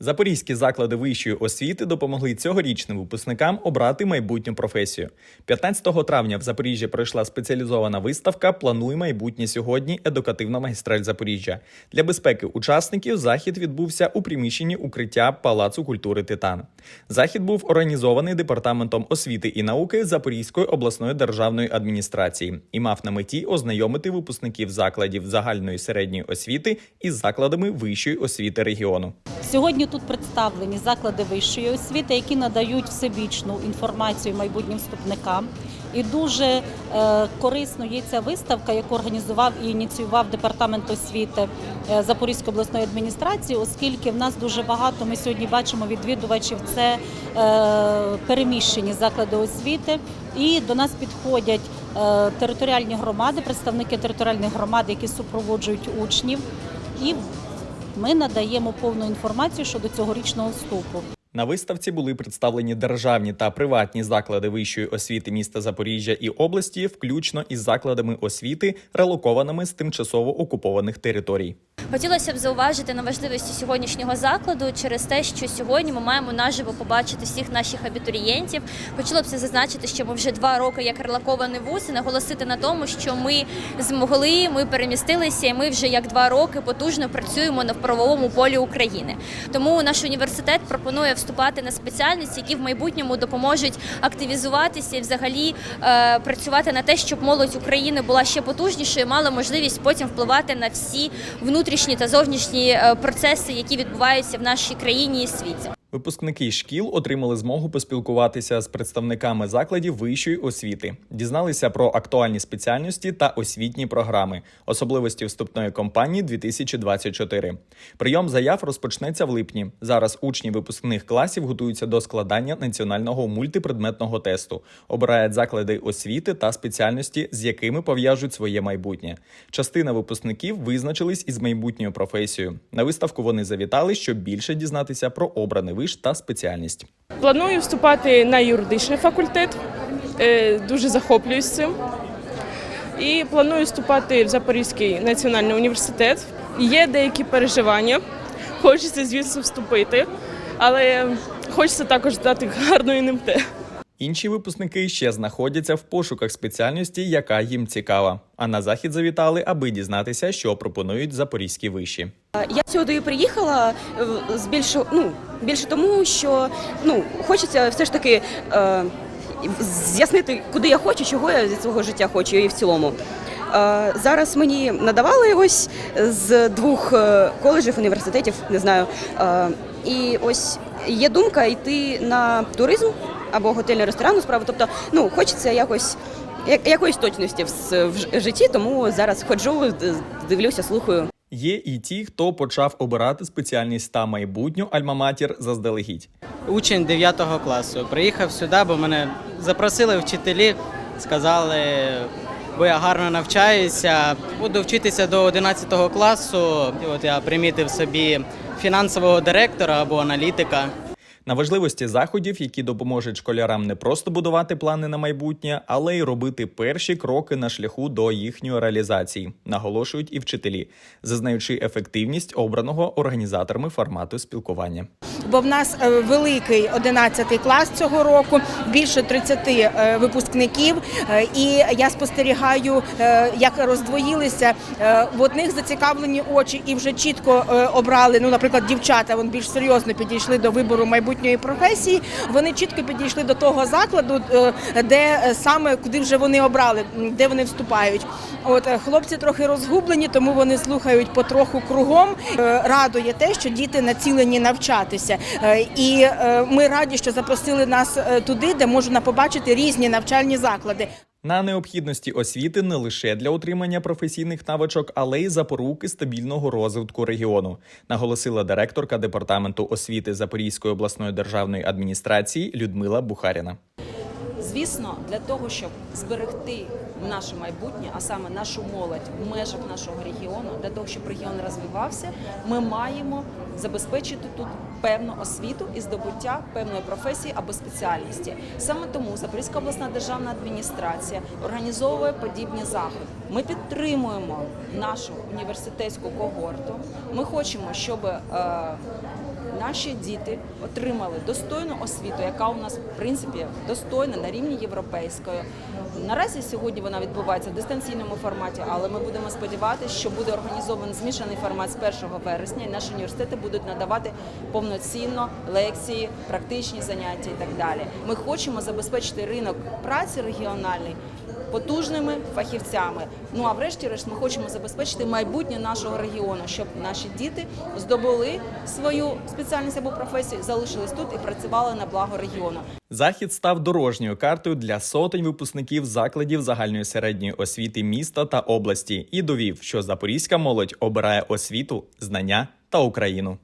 Запорізькі заклади вищої освіти допомогли цьогорічним випускникам обрати майбутню професію. 15 травня в Запоріжжі пройшла спеціалізована виставка Плануй майбутнє сьогодні. Едукативна магістраль Запоріжжя. Для безпеки учасників захід відбувся у приміщенні укриття Палацу культури Титан. Захід був організований департаментом освіти і науки Запорізької обласної державної адміністрації і мав на меті ознайомити випускників закладів загальної середньої освіти із закладами вищої освіти регіону. Сьогодні тут представлені заклади вищої освіти, які надають всебічну інформацію майбутнім вступникам. І дуже е, корисно є ця виставка, яку організував і ініціював департамент освіти е, Запорізької обласної адміністрації, оскільки в нас дуже багато. Ми сьогодні бачимо відвідувачів. Це е, переміщені заклади освіти, і до нас підходять територіальні громади, представники територіальних громад, які супроводжують учнів. І ми надаємо повну інформацію щодо цьогорічного вступу. На виставці були представлені державні та приватні заклади вищої освіти міста Запоріжжя і області, включно із закладами освіти, релокованими з тимчасово окупованих територій. Хотілося б зауважити на важливості сьогоднішнього закладу через те, що сьогодні ми маємо наживо побачити всіх наших абітурієнтів. Хотіло б зазначити, що ми вже два роки як релакований вуз і наголосити на тому, що ми змогли, ми перемістилися, і ми вже як два роки потужно працюємо на правовому полі України. Тому наш університет пропонує вступати на спеціальності, які в майбутньому допоможуть активізуватися і взагалі е, працювати на те, щоб молодь України була ще потужнішою, мала можливість потім впливати на всі внутрішні та зовнішні е, процеси, які відбуваються в нашій країні і світі. Випускники шкіл отримали змогу поспілкуватися з представниками закладів вищої освіти, дізналися про актуальні спеціальності та освітні програми, особливості вступної кампанії 2024. Прийом заяв розпочнеться в липні. Зараз учні випускних класів готуються до складання національного мультипредметного тесту, обирають заклади освіти та спеціальності, з якими пов'яжуть своє майбутнє. Частина випускників визначились із майбутньою професією. На виставку вони завітали, щоб більше дізнатися про обраний виш та спеціальність. Планую вступати на юридичний факультет, е, дуже захоплююсь цим. І планую вступати в Запорізький національний університет. Є деякі переживання, хочеться, звісно, вступити, але хочеться також дати гарну НМТ. Інші випускники ще знаходяться в пошуках спеціальності, яка їм цікава. А на захід завітали, аби дізнатися, що пропонують запорізькі виші. Я сюди приїхала е, з більше, ну, більше тому, що ну, хочеться все ж таки е, з'яснити, куди я хочу, чого я зі свого життя хочу і в цілому. Е, зараз мені надавали ось з двох е, коледжів, університетів, не знаю. І ось є думка йти на туризм або готельно ресторанну справу. Тобто, ну, хочеться якось. як- Якоїсь точності в, в житті, тому зараз ходжу, дивлюся, слухаю. Є і ті, хто почав обирати спеціальність та майбутню альма-матір заздалегідь. учень 9 класу. Приїхав сюди, бо мене запросили вчителі, сказали, бо я гарно навчаюся, буду вчитися до 11 класу. І от я примітив собі фінансового директора або аналітика. На важливості заходів, які допоможуть школярам не просто будувати плани на майбутнє, але й робити перші кроки на шляху до їхньої реалізації, наголошують і вчителі, зазнаючи ефективність обраного організаторами формату спілкування. Бо в нас е, великий 11 клас цього року, більше 30 е, випускників. Е, І я спостерігаю, як роздвоїлися в одних зацікавлені очі і вже чітко обрали. Ну, наприклад, дівчата вони більш серйозно підійшли до вибору майбутньої професії. Вони чітко підійшли до того закладу, де саме куди вже вони обрали, де вони вступають. От хлопці трохи розгублені, тому вони слухають потроху кругом. Радує те, що діти націлені навчатися. Е, І е, ми раді, що запросили нас е, туди, де можна побачити різні навчальні заклади. На необхідності освіти не лише для отримання професійних навичок, але й запоруки стабільного розвитку регіону, наголосила директорка департаменту освіти Запорізької обласної державної адміністрації Людмила Бухаріна. Звісно, для того, щоб зберегти наше майбутнє, а саме нашу молодь в межах нашого регіону, для того, щоб регіон розвивався, ми маємо забезпечити тут певну освіту і здобуття певної професії або спеціальності. Саме тому Запорізька обласна державна адміністрація організовує подібні заходи. Ми підтримуємо нашу університетську когорту. Ми хочемо, щоб е, наші діти отримали достойну освіту, яка у нас в принципі достойна на рівні європейської. Наразі сьогодні вона відбувається в дистанційному форматі, але ми будемо сподіватися, що буде організований змішаний формат з 1 вересня, і наші університети будуть надавати повноцінно лекції, практичні заняття і так далі. Ми хочемо забезпечити ринок праці регіональний потужними фахівцями. Ну а врешті-решт ми хочемо забезпечити майбутнє нашого регіону, щоб наші діти здобули свою спеціальність або професію, залишились тут і працювали на благо регіону. Захід став дорожньою картою для сотень випускників закладів загальної середньої освіти міста та області і довів, що запорізька молодь обирає освіту, знання та Україну.